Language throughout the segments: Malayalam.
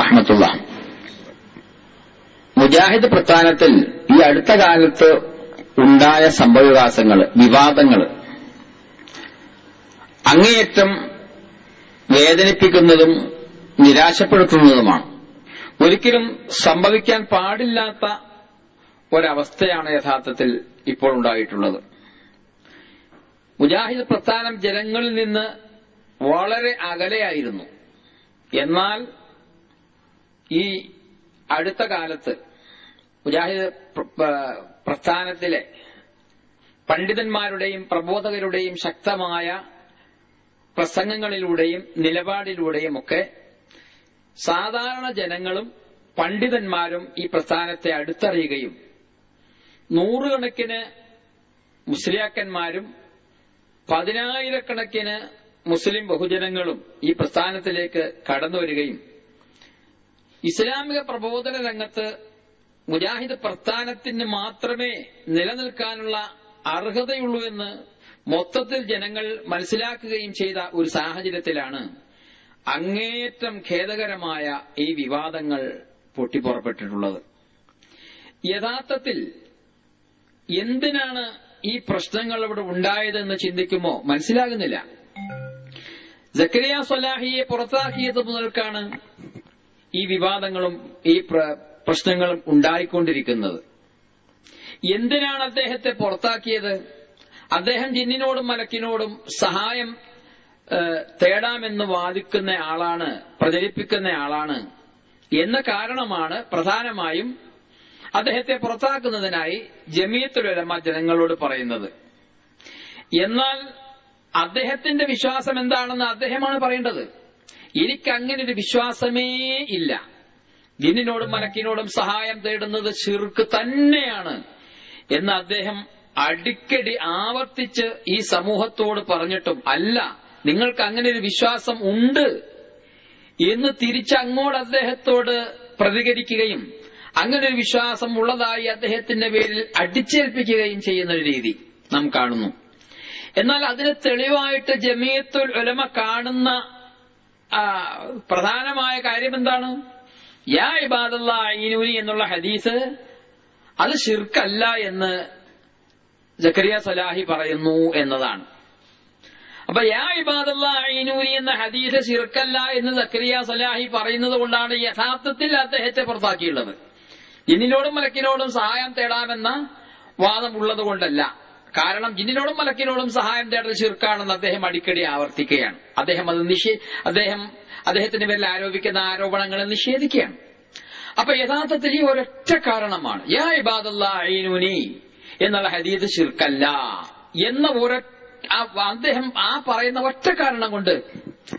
വറഹമത്തുള്ള മുജാഹിദ് പ്രസ്ഥാനത്തിൽ ഈ അടുത്ത കാലത്ത് ഉണ്ടായ സംഭവവികാസങ്ങൾ വിവാദങ്ങൾ അങ്ങേയറ്റം വേദനിപ്പിക്കുന്നതും നിരാശപ്പെടുത്തുന്നതുമാണ്. ഒരിക്കലും സംഭവിക്കാൻ പാടില്ലാത്ത ഒരവസ്ഥയാണ് യഥാർത്ഥത്തിൽ ഇപ്പോൾ ഉണ്ടായിട്ടുള്ളത്. മുജാഹിദ് പ്രസ്ഥാനം ജനങ്ങളിൽ നിന്ന് വളരെ അകലെയായിരുന്നു. എന്നാൽ ഈ അടുത്ത കാലത്ത് മുജാഹിദ് പ്ര- പ്ര- പ്രസ്ഥാനത്തിലെ പണ്ഡിതന്മാരുടെയും പ്രബോധകരുടെയും ശക്തമായ പ്രസംഗങ്ങളിലൂടെയും നിലപാടിലൂടെയും ഒക്കെ സാധാരണ ജനങ്ങളും പണ്ഡിതന്മാരും ഈ പ്രസ്ഥാനത്തെ അടുത്തറിയുകയും നൂറുകണക്കിന് മുസ്ലിയാക്കന്മാരും പതിനായിരക്കണക്കിന് മുസ്ലിം ബഹുജനങ്ങളും ഈ പ്രസ്ഥാനത്തിലേക്ക് കടന്നുവരികയും ഇസ്ലാമിക പ്രബോധന രംഗത്ത് മുജാഹിദ് പ്രസ്ഥാനത്തിന് മാത്രമേ നിലനിൽക്കാനുള്ള അർഹതയുള്ളൂ എന്ന് മൊത്തത്തിൽ ജനങ്ങൾ മനസ്സിലാക്കുകയും ചെയ്ത ഒരു സാഹചര്യത്തിലാണ് അങ്ങേറ്റം ഖേദകരമായ ഈ വിവാദങ്ങൾ പൊട്ടിപ്പുറപ്പെട്ടിട്ടുള്ളത്. യഥാർത്ഥത്തിൽ എന്തിനാണ് ഈ പ്രശ്നങ്ങൾ ഇവിടെ ഉണ്ടായതെന്ന് ചിന്തിക്കുമോ മനസ്സിലാകുന്നില്ല. ജക്കരിയ സലാഹിയെ പുറത്താക്കിയത് മുതൽക്കാണ് ഈ വിവാദങ്ങളും ഈ പ്രശ്നങ്ങളും ഉണ്ടായിക്കൊണ്ടിരിക്കുന്നത്. എന്തിനാണ് അദ്ദേഹത്തെ പുറത്താക്കിയത്? അദ്ദേഹം ജിന്നിനോടും മലക്കിനോടും സഹായം തേടാമെന്ന് വാദിക്കുന്ന ആളാണ് പ്രചരിപ്പിക്കുന്ന ആളാണ് എന്ന കാരണമാണ് പ്രധാനമായും അദ്ദേഹത്തെ പുറത്താക്കുന്നതിനായി ജമീയത്തുലമ ജനങ്ങളോട് പറയുന്നത്. എന്നാൽ അദ്ദേഹത്തിന്റെ വിശ്വാസം എന്താണെന്ന് അദ്ദേഹമാണ് പറയേണ്ടത്. എനിക്ക് അങ്ങനെ ഒരു വിശ്വാസമേ ഇല്ല. ജിന്നിനോടും മലക്കിനോടും സഹായം തേടുന്നത് ശിർക്ക് തന്നെയാണ്. എന്ന് അദ്ദേഹം അടിക്കടി ആവർത്തിച്ച് ഈ സമൂഹത്തോട് പറഞ്ഞിട്ടും അല്ല നിങ്ങൾക്ക് അങ്ങനെ ഒരു വിശ്വാസം ഉണ്ട് എന്ന് തിരിച്ചങ്ങോട്ട് അദ്ദേഹത്തോട് പ്രതികരിക്കുകയും അങ്ങനെ ഒരു വിശ്വാസം ഉള്ളതായി അദ്ദേഹത്തിന്റെ പേരിൽ അടിച്ചേൽപ്പിക്കുകയും ചെയ്യുന്ന ഒരു രീതി നാം കാണുന്നു. എന്നാൽ അതിന് തെളിവായിട്ട് ജമീയത്തുൽ ഉലമ കാണുന്ന പ്രധാനമായ കാര്യം എന്താണ് യാ ഇബാദല്ല ഐനൂനി എന്നുള്ള ഹദീസ് അത് ഷിർക്കല്ല എന്ന് ജക്കരിയ സലാഹി പറയുന്നു എന്നതാണ്. അപ്പൊ യാ ഇബാദല്ല ഐനൂനി എന്ന ഹദീസ് ഷിർക്കല്ല എന്ന് ജക്കരിയ സലാഹി പറയുന്നത് കൊണ്ടാണ് യഥാർത്ഥത്തിൽ അദ്ദേഹത്തെ പുറത്താക്കിയുള്ളത്. ഇന്നിനോടും മലക്കിനോടും സഹായം തേടാമെന്ന വാദം ഉള്ളത് കൊണ്ടല്ല കാരണം ജിന്നിനോടും മലക്കിനോടും സഹായം തേടൽ ശിർക്കാണെന്ന് അദ്ദേഹം അടിക്കടി ആവർത്തിക്കുകയാണ്. അദ്ദേഹം അത് നിഷേ അദ്ദേഹം അദ്ദേഹത്തിന്റെ പേരിൽ ആരോപിക്കുന്ന ആരോപണങ്ങളെ നിഷേധിക്കുകയാണ്. അപ്പൊ യഥാർത്ഥത്തിൽ ഈ ഒരൊറ്റ കാരണമാണ്. എന്നുള്ള ഹദീദ് ശിർക്കല്ല എന്ന ഒരൊറ്റ അദ്ദേഹം ആ പറയുന്ന ഒറ്റ കാരണം കൊണ്ട്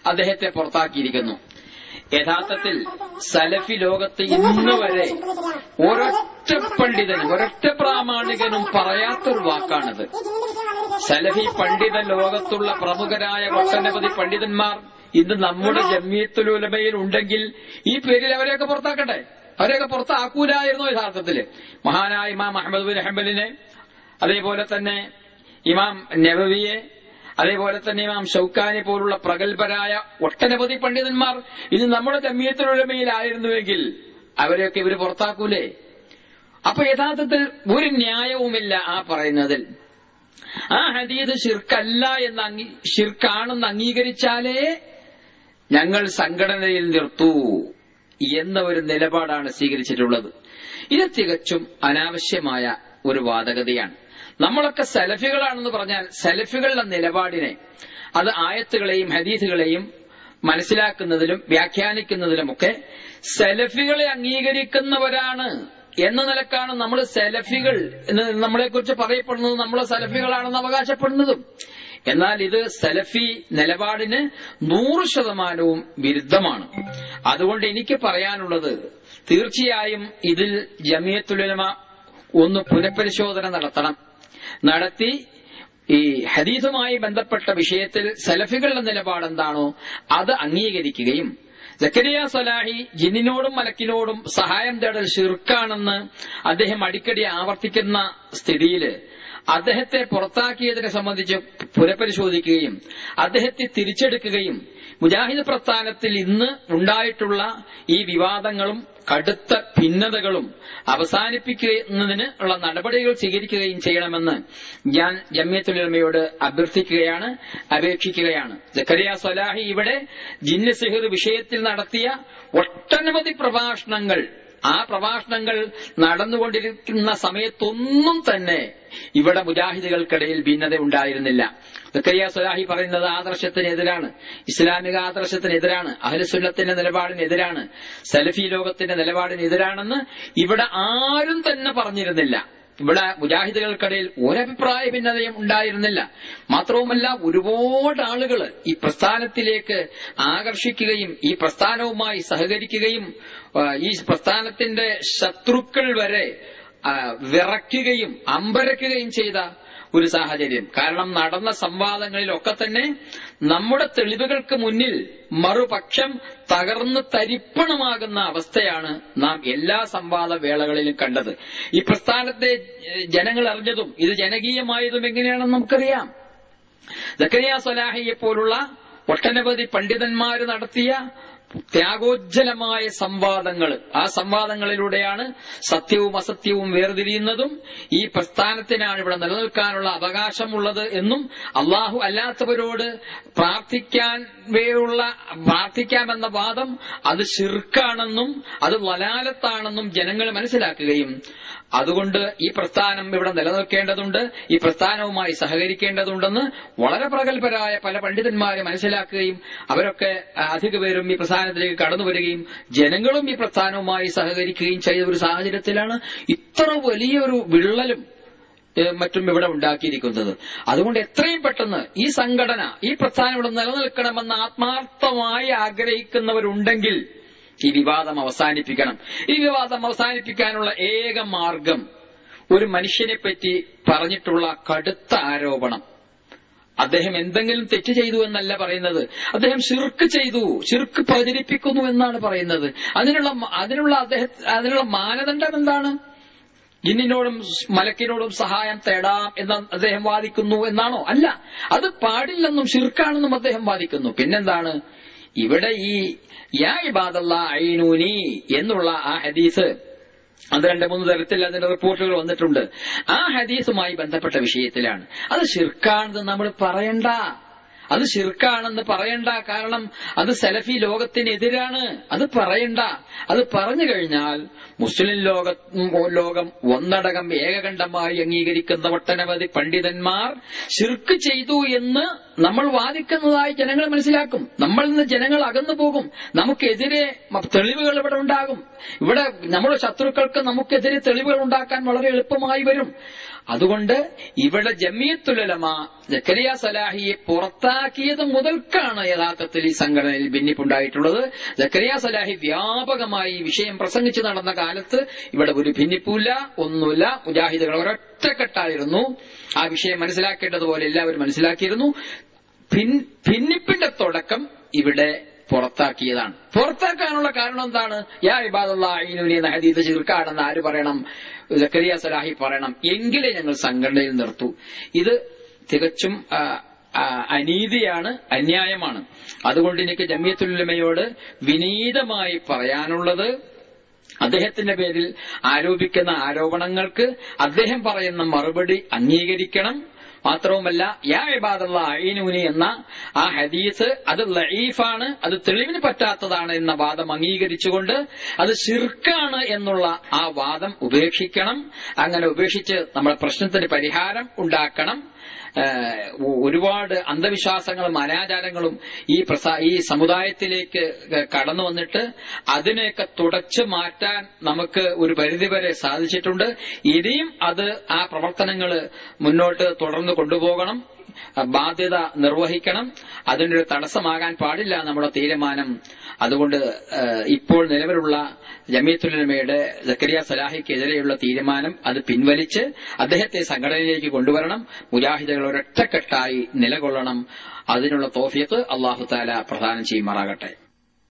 അദ്ദേഹത്തെ പുറത്താക്കിയിരിക്കുന്നു. യഥാർത്ഥത്തിൽ സലഫി ലോകത്ത് ഇന്ന് വരെ ഒരൊറ്റ പണ്ഡിതനും ഒരൊറ്റ പ്രാമാണികനും പറയാത്തൊരു വാക്കാണിത്. സലഫി പണ്ഡിത ലോകത്തുള്ള പ്രമുഖരായ ഒട്ടനവധി പണ്ഡിതന്മാർ ഇന്ന് നമ്മുടെ ജമ്മിയത്തുലുലമയിൽ ഉണ്ടെങ്കിൽ ഈ പേരിൽ അവരെയൊക്കെ പുറത്താക്കട്ടെ. അവരെയൊക്കെ പുറത്താക്കൂലായിരുന്നു യഥാർത്ഥത്തിൽ മഹാനായ ഇമാം അഹമ്മദ് ബിൻ ഹംബലിനെ അതേപോലെ തന്നെ ഇമാം നബവിയെ അതേപോലെ തന്നെ ഇമാം ഷൌക്കാനെ പോലുള്ള പ്രഗത്ഭരായ ഒട്ടനവധി പണ്ഡിതന്മാർ ഇന്ന് നമ്മുടെ ജമ്മിയത്തിനുടമയിലായിരുന്നുവെങ്കിൽ അവരെയൊക്കെ ഇവർ പുറത്താക്കൂലേ? അപ്പൊ യഥാർത്ഥത്തിൽ ഒരു ന്യായവുമില്ല ആ പറയുന്നതിൽ. ആ ഹദീദ് ഷിർക്കല്ല എന്ന് ഷിർക്കാണെന്ന് അംഗീകരിച്ചാലേ ഞങ്ങൾ സംഘടനയിൽ നിർത്തൂ എന്ന ഒരു നിലപാടാണ് സ്വീകരിച്ചിട്ടുള്ളത്. ഇത് തികച്ചും അനാവശ്യമായ ഒരു വാദഗതിയാണ്. നമ്മളൊക്കെ സലഫികളാണെന്ന് പറഞ്ഞാൽ സലഫികളുടെ നിലപാടിനെ അത് ആയത്തുകളെയും ഹദീസുകളെയും മനസ്സിലാക്കുന്നതിലും വ്യാഖ്യാനിക്കുന്നതിലുമൊക്കെ സലഫികളെ അംഗീകരിക്കുന്നവരാണ് എന്ന നിലക്കാണ് നമ്മൾ സലഫികൾ എന്ന് നമ്മളെക്കുറിച്ച് പറയപ്പെടുന്നത്. നമ്മൾ സലഫികളാണെന്ന് അവകാശപ്പെടുന്നതും. എന്നാൽ ഇത് സലഫി നിലപാടിന് നൂറ് ശതമാനവും വിരുദ്ധമാണ്. അതുകൊണ്ട് എനിക്ക് പറയാനുള്ളത് തീർച്ചയായും ഇതിൽ ജമിയത്തുലമ ഒന്ന് പുനഃപരിശോധന നടത്തണം. നടത്തി ഈ ഹദീസുമായി ബന്ധപ്പെട്ട വിഷയത്തിൽ സലഫികളുടെ നിലപാട് എന്താണോ അത് അംഗീകരിക്കുകയും ജക്കരിയ സലാഹി ജിന്നിനോടും മലക്കിനോടും സഹായം തേടൽ ഷിർക്കാണെന്ന് അദ്ദേഹം അടിക്കടി ആവർത്തിക്കുന്ന സ്ഥിതിയിൽ അദ്ദേഹത്തെ പുറത്താക്കിയതിനെ സംബന്ധിച്ച് പുനഃപരിശോധിക്കുകയും അദ്ദേഹത്തെ തിരിച്ചെടുക്കുകയും മുജാഹിദ് പ്രസ്ഥാനത്തിൽ ഇന്ന് ഉണ്ടായിട്ടുള്ള ഈ വിവാദങ്ങളും കടുത്ത ഭിന്നതകളും അവസാനിപ്പിക്കുന്നതിന് ഉള്ള നടപടികൾ സ്വീകരിക്കുകയും ചെയ്യണമെന്ന് ഞാൻ ജമ്യത്തുലമയോട് അഭ്യർത്ഥിക്കുകയാണ് അപേക്ഷിക്കുകയാണ്. ജക്കരിയ സ്വലാഹി ഇവിടെ ജിന്ന് വിഷയത്തിൽ നടത്തിയ ഒട്ടനവധി പ്രഭാഷണങ്ങൾ ആ പ്രഭാഷണങ്ങൾ നടന്നുകൊണ്ടിരിക്കുന്ന സമയത്തൊന്നും തന്നെ ഇവിടെ മുജാഹിദുകൾക്കിടയിൽ ഭിന്നത ഉണ്ടായിരുന്നില്ല. സക്കരിയ സുലാഹി പറയുന്നത് ആദർശത്തിനെതിരാണ്. ഇസ്ലാമിക ആദർശത്തിനെതിരാണ്. അഹലസുല്ലത്തിന്റെ നിലപാടിനെതിരാണ്. സലഫി ലോകത്തിന്റെ നിലപാടിനെതിരാണെന്ന് ഇവിടെ ആരും തന്നെ പറഞ്ഞിരുന്നില്ല. ഇവിടെ മുജാഹിദുകൾക്കിടയിൽ ഒരഭിപ്രായ ഭിന്നതയും ഉണ്ടായിരുന്നില്ല. മാത്രവുമല്ല ഒരുപാട് ആളുകൾ ഈ പ്രസ്ഥാനത്തിലേക്ക് ആകർഷിക്കുകയും ഈ പ്രസ്ഥാനവുമായി സഹകരിക്കുകയും ഈ പ്രസ്ഥാനത്തിന്റെ ശത്രുക്കൾ വരെ വിറയ്ക്കുകയും അമ്പരക്കുകയും ചെയ്ത ഒരു സാഹചര്യം. കാരണം നടന്ന സംവാദങ്ങളിലൊക്കെ തന്നെ നമ്മുടെ തെളിവുകൾക്ക് മുന്നിൽ മറുപക്ഷം തകർന്ന് തരിപ്പണമാകുന്ന അവസ്ഥയാണ് നാം എല്ലാ സംവാദ വേളകളിലും കണ്ടത്. ഈ പ്രസ്ഥാനത്തെ ജനങ്ങൾ അറിഞ്ഞതും ഇത് ജനകീയമായതും എങ്ങനെയാണെന്ന് നമുക്കറിയാം. സക്കരിയ സലാഹിയെ പോലുള്ള ഒട്ടനവധി പണ്ഡിതന്മാർ നടത്തിയ ത്യാഗോജ്ജലമായ സംവാദങ്ങൾ ആ സംവാദങ്ങളിലൂടെയാണ് സത്യവും അസത്യവും വേർതിരിയുന്നതും ഈ പ്രസ്ഥാനത്തിനാണ് ഇവിടെ നിലനിൽക്കാനുള്ള അവകാശമുള്ളത് എന്നും അള്ളാഹു അല്ലാത്തവരോട് പ്രാർത്ഥിക്കാൻ വേയുള്ള പ്രാർത്ഥിക്കാമെന്ന വാദം അത് ശിർക്കാണെന്നും അത് വലാലത്താണെന്നും ജനങ്ങൾ മനസ്സിലാക്കുകയും അതുകൊണ്ട് ഈ പ്രസ്ഥാനം ഇവിടെ നിലനിൽക്കേണ്ടതുണ്ട് ഈ പ്രസ്ഥാനവുമായി സഹകരിക്കേണ്ടതുണ്ടെന്ന് വളരെ പ്രഗത്ഭരായ പല പണ്ഡിതന്മാരെ മനസ്സിലാക്കുകയും അവരൊക്കെ അധിക പേരും ഈ പ്രസ്ഥാനത്തിലേക്ക് കടന്നു വരികയും ജനങ്ങളും ഈ പ്രസ്ഥാനവുമായി സഹകരിക്കുകയും ചെയ്ത ഒരു സാഹചര്യത്തിലാണ് ഇത്ര വലിയൊരു വിള്ളലും മറ്റും ഇവിടെ ഉണ്ടാക്കിയിരിക്കുന്നത്. അതുകൊണ്ട് എത്രയും പെട്ടെന്ന് ഈ സംഘടന ഈ പ്രസ്ഥാനം ഇവിടെ നിലനിൽക്കണമെന്ന് ആത്മാർത്ഥമായി ആഗ്രഹിക്കുന്നവരുണ്ടെങ്കിൽ ഈ വിവാദം അവസാനിപ്പിക്കണം. ഈ വിവാദം അവസാനിപ്പിക്കാനുള്ള ഏക മാർഗം ഒരു മനുഷ്യനെ പറ്റി പറഞ്ഞിട്ടുള്ള കടുത്ത ആരോപണം. അദ്ദേഹം എന്തെങ്കിലും തെറ്റ് ചെയ്തു എന്നല്ല പറയുന്നത്. അദ്ദേഹം ശിർക്ക് ചെയ്തു. ശിർക്ക് പ്രചരിപ്പിക്കുന്നു എന്നാണ് പറയുന്നത്. അതിനുള്ള അതിനുള്ള അദ്ദേഹം അതിനുള്ള മാനദണ്ഡം എന്താണ്? ജിന്നിനോടും മലക്കിനോടും സഹായം തേടാം എന്ന് അദ്ദേഹം വാദിക്കുന്നു എന്നാണോ? അല്ല. അത് പാടില്ലെന്നും ശിർക്കാണെന്നും അദ്ദേഹം വാദിക്കുന്നു. പിന്നെന്താണ്? ഇവിടെ ഈ യാ ഇബാദല്ല ഐനൂനി എന്നുള്ള ആ ഹദീസ് അത് രണ്ട് മൂന്ന് തരത്തിൽ അതിന്റെ റിപ്പോർട്ടുകൾ വന്നിട്ടുണ്ട്. ആ ഹദീസുമായി ബന്ധപ്പെട്ട വിഷയത്തിലാണ്. അത് ഷിർക്കാണെന്ന് നമ്മൾ പറയണ്ട. അത് ശിർക്കാണെന്ന് പറയണ്ട. കാരണം അത് സലഫി ലോകത്തിനെതിരാണ്. അത് പറയണ്ട. അത് പറഞ്ഞു കഴിഞ്ഞാൽ മുസ്ലിം ലോക ലോകം ഒന്നടങ്കം ഏകകണ്ഠമായി അംഗീകരിക്കുന്ന ഒട്ടനവധി പണ്ഡിതന്മാർ ശിർക്ക് ചെയ്തു എന്ന് നമ്മൾ വാദിക്കുന്നതായി ജനങ്ങൾ മനസ്സിലാക്കും. നമ്മൾ നിന്ന് ജനങ്ങൾ അകന്നു പോകും. നമുക്കെതിരെ തെളിവുകൾ ഇവിടെ ഉണ്ടാകും. ഇവിടെ നമ്മുടെ ശത്രുക്കൾക്ക് നമുക്കെതിരെ തെളിവുകൾ ഉണ്ടാക്കാൻ വളരെ എളുപ്പമായി വരും. അതുകൊണ്ട് ഇവിടെ ജമിയത്തുലമ ജക്കരിയ സലാഹിയെ പുറത്താക്കിയത് മുതൽക്കാണ് യഥാർത്ഥത്തിൽ ഈ സംഘടനയിൽ ഭിന്നിപ്പുണ്ടായിട്ടുള്ളത്. ജക്കരിയ സലാഹി വ്യാപകമായി വിഷയം പ്രസംഗിച്ചു നടന്ന കാലത്ത് ഇവിടെ ഒരു ഭിന്നിപ്പില്ല ഒന്നുമില്ല. മുജാഹിദുകൾ ഒരൊറ്റക്കെട്ടായിരുന്നു. ആ വിഷയം മനസ്സിലാക്കേണ്ടതുപോലെ എല്ലാവരും മനസ്സിലാക്കിയിരുന്നു. ഭിന്നിപ്പിന്റെ തുടക്കം ഇവിടെ പുറത്താക്കിയതാണ്. പുറത്താക്കാനുള്ള കാരണം എന്താണ്? യാ ഇബാദുള്ള ചീർക്കാണെന്ന് ആര് പറയണം? സക്കരിയ സലാഹി പറയണം. എങ്കിലേ ഞങ്ങൾ സംഘടനയിൽ നിർത്തു. ഇത് തികച്ചും അനീതിയാണ് അന്യായമാണ്. അതുകൊണ്ട് എനിക്ക് ജമിയത്തുലമയോട് വിനീതമായി പറയാനുള്ളത് അദ്ദേഹത്തിന്റെ പേരിൽ ആരോപിക്കുന്ന ആരോപണങ്ങൾക്ക് അദ്ദേഹം പറയുന്ന മറുപടി അംഗീകരിക്കണം. മാത്രവുമല്ല യാ ഇബാദുള്ള അയിനൂനി എന്ന ആ ഹദീസ് അത് ലഈഫാണ് അത് തെളിവിന് പറ്റാത്തതാണ് എന്ന വാദം അംഗീകരിച്ചുകൊണ്ട് അത് ശിർക്കാണ് എന്നുള്ള ആ വാദം ഉപേക്ഷിക്കണം. അങ്ങനെ ഉപേക്ഷിച്ച് നമ്മുടെ പ്രശ്നത്തിന് പരിഹാരം ഉണ്ടാക്കണം. ഒരുപാട് അന്ധവിശ്വാസങ്ങളും അനാചാരങ്ങളും ഈ പ്രസാ ഈ സമുദായത്തിലേക്ക് കടന്നു വന്നിട്ട് അതിനെയൊക്കെ തുടച്ചു മാറ്റാൻ നമുക്ക് ഒരു പരിധിവരെ സാധിച്ചിട്ടുണ്ട്. ഇനിയും അത് ആ പ്രവർത്തനങ്ങൾ മുന്നോട്ട് തുടർന്ന് കൊണ്ടുപോകണം. ബാധ്യത നിർവഹിക്കണം. അതിനൊരു തടസ്സമാകാൻ പാടില്ല നമ്മുടെ തീരുമാനം. അതുകൊണ്ട് ഇപ്പോൾ നിലവിലുള്ള ജമീത്തുലമയുടെ ജക്കരിയ സലാഹിക്കെതിരെയുള്ള തീരുമാനം അത് പിൻവലിച്ച് അദ്ദേഹത്തെ സംഘടനയിലേക്ക് കൊണ്ടുവരണം. മുജാഹിദുകൾ ഒരൊറ്റക്കെട്ടായി നിലകൊള്ളണം. അതിനുള്ള തോഫിയത്ത് അള്ളാഹു താല പ്രദാനം ചെയ്യുമാറാകട്ടെ.